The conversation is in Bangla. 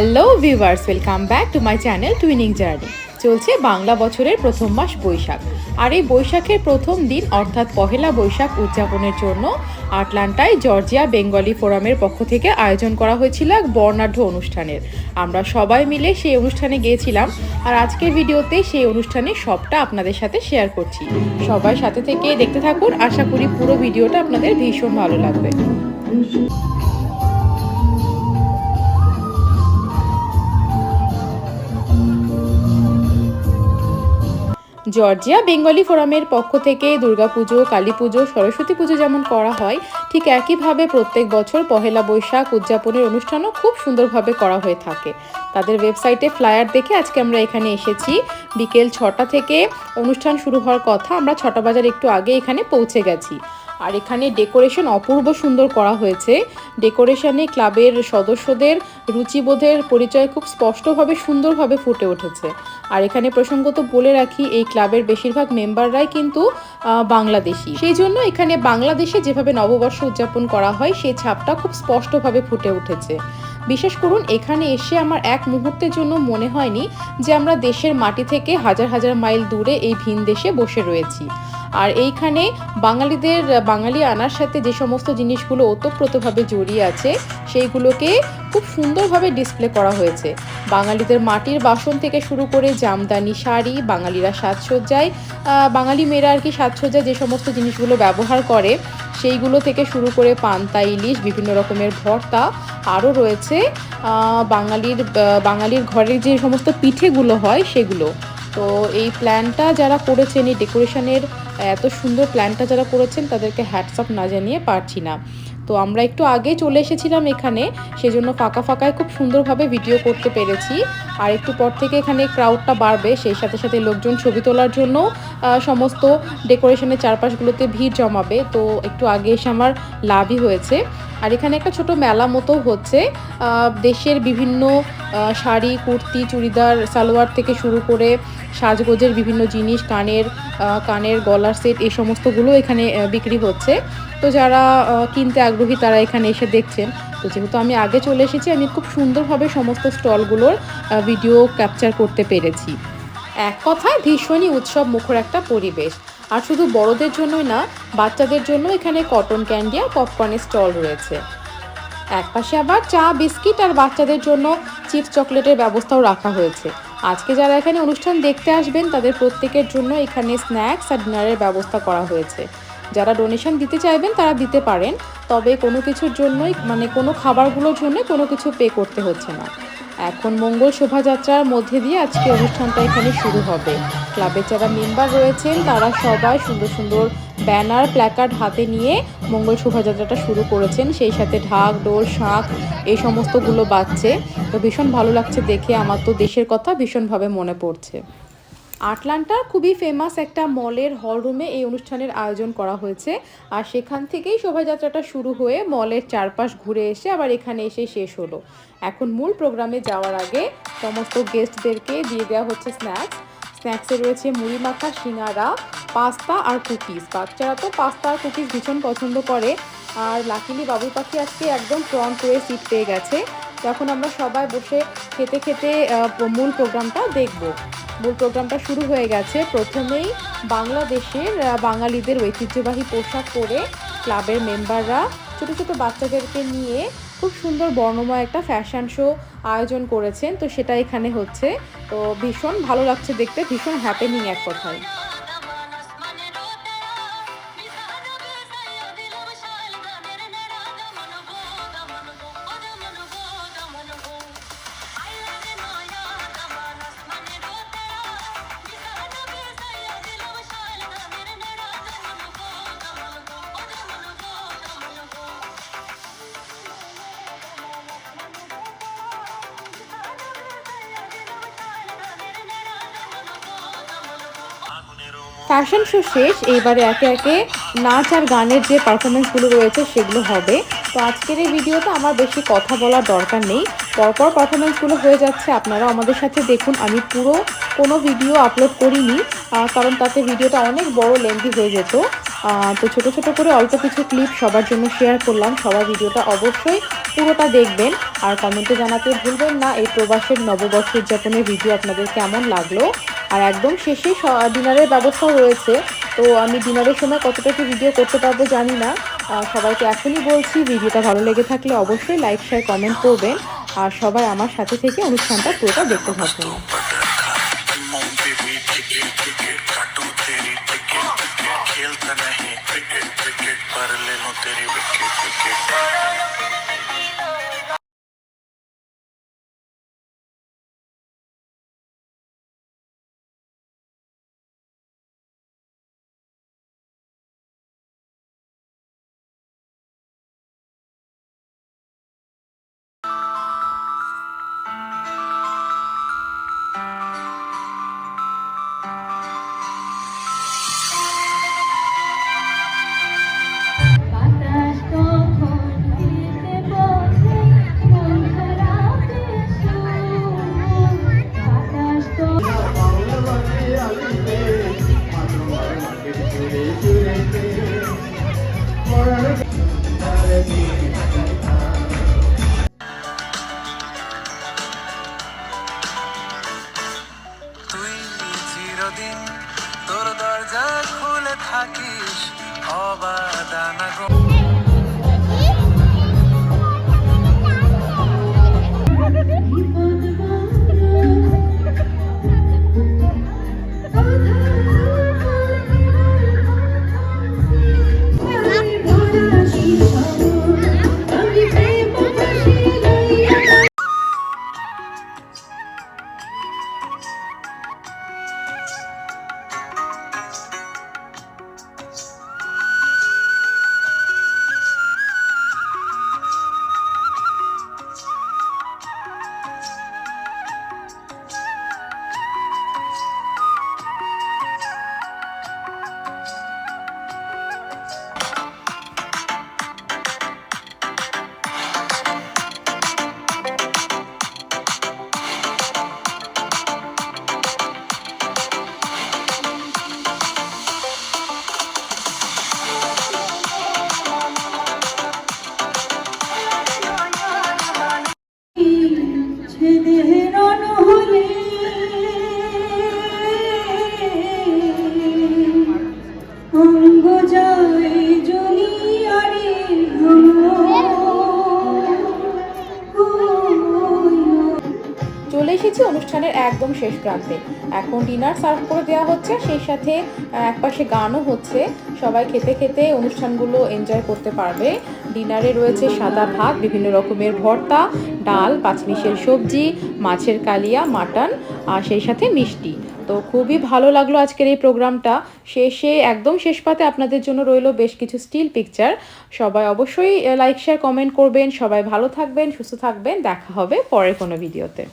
Hello viewers welcome back to my channel twinning journey চলছে বাংলা বছরের প্রথম মাস বৈশাখ। আর এই বৈশাখের প্রথম দিন, অর্থাৎ পহেলা বৈশাখ উদযাপনের জন্য আটলান্টায় জর্জিয়া বেঙ্গলি ফোরামের পক্ষ থেকে আয়োজন করা হয়েছিল এক বর্ণাঢ্য অনুষ্ঠানের। আমরা সবাই মিলে সেই অনুষ্ঠানে গিয়েছিলাম, আর আজকের ভিডিওতে সেই অনুষ্ঠানের সবটা আপনাদের সাথে শেয়ার করছি। সবাই সাথে থেকে দেখতে থাকুন, আশা করি পুরো ভিডিওটা আপনাদের ভীষণ ভালো লাগবে। জর্জিয়া বেঙ্গলি ফোরামের পক্ষ থেকে দুর্গাপুজো কালী পুজো সরস্বতী পুজো যেমন করা হয়, ঠিক একইভাবে প্রত্যেক বছর পহেলা বৈশাখ উদযাপনের অনুষ্ঠানও খুব সুন্দরভাবে করা হয়ে থাকে। তাদের ওয়েবসাইটে ফ্লায়ার দেখে আজকে আমরা এখানে এসেছি। বিকেল ছটা থেকে অনুষ্ঠান শুরু হওয়ার কথা আমরা ছটা বাজার একটু আগে এখানে পৌঁছে গেছি। আর এখানে ডেকোরেশন অপূর্ব সুন্দর করা হয়েছে। ডেকোরেশনে ক্লাবের সদস্যদের রুচিবোধের পরিচয় খুব স্পষ্টভাবে, সুন্দরভাবে ফুটে উঠেছে। আর এখানে প্রসঙ্গত বলে রাখি, এই ক্লাবের বেশিরভাগ মেম্বাররাই কিন্তু বাংলাদেশি। সেই জন্য এখানে বাংলাদেশে যেভাবে নববর্ষ উদযাপন করা হয়, সেই ছাপটা খুব স্পষ্টভাবে ফুটে উঠেছে। বিশেষ করুন, এখানে এসে আমার এক মুহূর্তের জন্য মনে হয়নি যে আমরা দেশের মাটি থেকে হাজার হাজার মাইল দূরে এই ভিন দেশে বসে রয়েছি। আর এইখানে বাঙালিদের, বাঙালি আনার সাথে যে সমস্ত জিনিসগুলো ওতপ্রোতভাবে জড়িয়ে আছে, সেইগুলোকে খুব সুন্দরভাবে ডিসপ্লে করা হয়েছে। বাঙালিদের মাটির বাসন থেকে শুরু করে জামদানি শাড়ি, বাঙালিরা সাজসজ্জায় বাঙালি মেয়েরা আর কি সাজসজ্জায় যে সমস্ত জিনিসগুলো ব্যবহার করে, সেইগুলো থেকে শুরু করে পান্তা, ইলিশ, বিভিন্ন রকমের ভর্তা আরও রয়েছে। বাঙালির বাঙালির ঘরের যে সমস্ত পিঠেগুলো হয়, সেগুলো। তো এই প্ল্যানটা যারা করেছেন, এই ডেকোরেশনের এত সুন্দর প্ল্যানটা যারা করেছেন, তাদেরকে হ্যাটসঅপ না জানিয়ে পারছি না। তো আমরা একটু আগে চলে এসেছিলাম এখানে, সেজন্য ফাঁকা ফাঁকায় খুব সুন্দরভাবে ভিডিও করতে পেরেছি। আর একটু পর থেকে এখানে ক্রাউডটা বাড়বে, সেই সাথে সাথে লোকজন ছবি তোলার জন্য সমস্ত ডেকোরেশনের চারপাশগুলোতে ভিড় জমাবে। তো একটু আগে এসে আমার লাভই হয়েছে। আর এখানে একটা ছোট মেলা মতো হচ্ছে। দেশের বিভিন্ন শাড়ি, কুর্তি, চুড়িদার, সালোয়ার থেকে শুরু করে সাজগোজের বিভিন্ন জিনিস, কানের কানের গলার সেট, এই সমস্তগুলো এখানে বিক্রি হচ্ছে। তো যারা কিনতে আগ্রহী তারা এখানে এসে দেখছেন। তো যেহেতু আমি আগে চলে এসেছি, আমি খুব সুন্দরভাবে সমস্ত স্টলগুলোর ভিডিও ক্যাপচার করতে পেরেছি। এক কথায় ভীষণই উৎসব মুখর একটা পরিবেশ। আর শুধু বড়দের জন্যই না, বাচ্চাদের জন্য এখানে কটন ক্যান্ডি আর পপকর্নের স্টল রয়েছে। একপাশে আবার চা, বিস্কিট আর বাচ্চাদের জন্য চিপস চকলেটের ব্যবস্থাও রাখা হয়েছে। আজকে যারা এখানে অনুষ্ঠান দেখতে আসবেন, তাদের প্রত্যেকের জন্য এখানে স্ন্যাক্স আর ডিনারের ব্যবস্থা করা হয়েছে। যারা ডোনেশন দিতে চাইবেন, তারা দিতে পারেন, তবে কোনো কিছুর জন্যই মানে কোনো খাবারগুলোর জন্য কোনো কিছু পে করতে হচ্ছে না। এখন মঙ্গল শোভাযাত্রার মধ্যে দিয়ে আজকে অনুষ্ঠানটা এখানে শুরু হবে। ক্লাবের যারা মেম্বার রয়েছেন, তারা সবাই সুন্দর সুন্দর ব্যানার, প্ল্যাকার্ড হাতে নিয়ে মঙ্গল শোভাযাত্রাটা শুরু করেছেন। সেই সাথে ঢাক ডোল শাঁখ এই সমস্তগুলো বাজছে। তো ভীষণ ভালো লাগছে দেখে। আমার তো দেশের কথা ভীষণভাবে মনে পড়ছে। আটলান্টার খুবই ফেমাস একটা মলের হল রুমে এই অনুষ্ঠানের আয়োজন করা হয়েছে। আর সেখান থেকেই শোভাযাত্রাটা শুরু হয়ে মলের চারপাশ ঘুরে এসে আবার এখানে এসে শেষ হলো। এখন মূল প্রোগ্রামে যাওয়ার আগে সমস্ত গেস্টদেরকে দিয়ে দেওয়া হচ্ছে স্ন্যাক্স স্ন্যাক্সে রয়েছে মুড়ি মাখা, সিঙ্গারা, পাস্তা আর কুকিজ বাচ্চারা তো পাস্তা আর কুকিজ ভীষণ পছন্দ করে। আর লাকিলি বাবু পাখি আজকে একদম ফ্রন্ট হয়ে সিট পেয়ে গেছে। তখন আমরা সবাই বসে খেতে খেতে মূল প্রোগ্রামটা দেখব। মূল প্রোগ্রামটা শুরু হয়ে গেছে। প্রথমেই বাংলাদেশের বাঙালিদের ঐতিহ্যবাহী পোশাক পরে ক্লাবের মেম্বাররা ছোট ছোট বাচ্চাদেরকে নিয়ে খুব সুন্দর বর্ণময় একটা ফ্যাশন শো আয়োজন করেছেন। তো সেটা এখানে হচ্ছে। তো ভীষণ ভালো লাগছে দেখতে, ভীষণ হ্যাপেনিং এক কথায়। ফ্যাশন শো শেষ, এইবারে একে একে নাচ আর গানের যে পারফরমেন্সগুলো রয়েছে সেগুলো হবে। তো আজকের এই ভিডিওতে আমার বেশি কথা বলার দরকার নেই। পরপর পারফরমেন্সগুলো হয়ে যাচ্ছে আপনারা আমাদের সাথে দেখুন। আমি পুরো কোনো ভিডিও আপলোড করিনি কারণ তাতে ভিডিওটা অনেক বড় লেন্দি হয়ে যেত। তো ছোট ছোট করে অল্প কিছু ক্লিপ সবার জন্য শেয়ার করলাম। সবার ভিডিওটা অবশ্যই পুরোটা দেখবেন। আর কমেন্টে জানাতে ভুলবেন না, এই প্রবাসের নববর্ষ উদযাপনের ভিডিও আপনাদের কেমন লাগল? আর একদম শেষে ডিনারের ব্যবস্থাও রয়েছে তো আমি ডিনারের সময় কতটা কি ভিডিও করতে পারবো জানি না আহ, সবাইকে এখনই বলছি ভিডিওটা ভালো লেগে থাকলে অবশ্যই লাইক শেয়ার কমেন্ট করবেন আর সবাই আমার সাথে থেকে অনুষ্ঠানটা পুরোটা দেখতে থাকবেন खेलता नहीं क्रिकेट क्रिकेट पर ले लो तेरी विकेट विकेट চিরদিন তোর দরজা খুলে থাকিস অবাদানা অনুষ্ঠানের একদম শেষ প্রান্তে। এখন ডিনার সার্ভ করে দেওয়া হচ্ছে, সেই সাথে একপাশে গানও হচ্ছে। সবাই খেতে খেতে অনুষ্ঠানগুলো এনজয় করতে পারবে। ডিনারে রয়েছে সাদা ভাত, বিভিন্ন রকমের ভর্তা, ডাল, পাঁচমিশের সবজি, মাছের কালিয়া, মাটন, আর সেই সাথে মিষ্টি। তো খুবই ভালো লাগল আজকের এই প্রোগ্রামটা। শেষে, একদম শেষ পাতে আপনাদের জন্য রইল বেশ কিছু স্টিল পিকচার। সবাই অবশ্যই লাইক শেয়ার কমেন্ট করবেন। সবাই ভালো থাকবেন, সুস্থ থাকবেন। দেখা হবে পরের কোনো ভিডিওতে।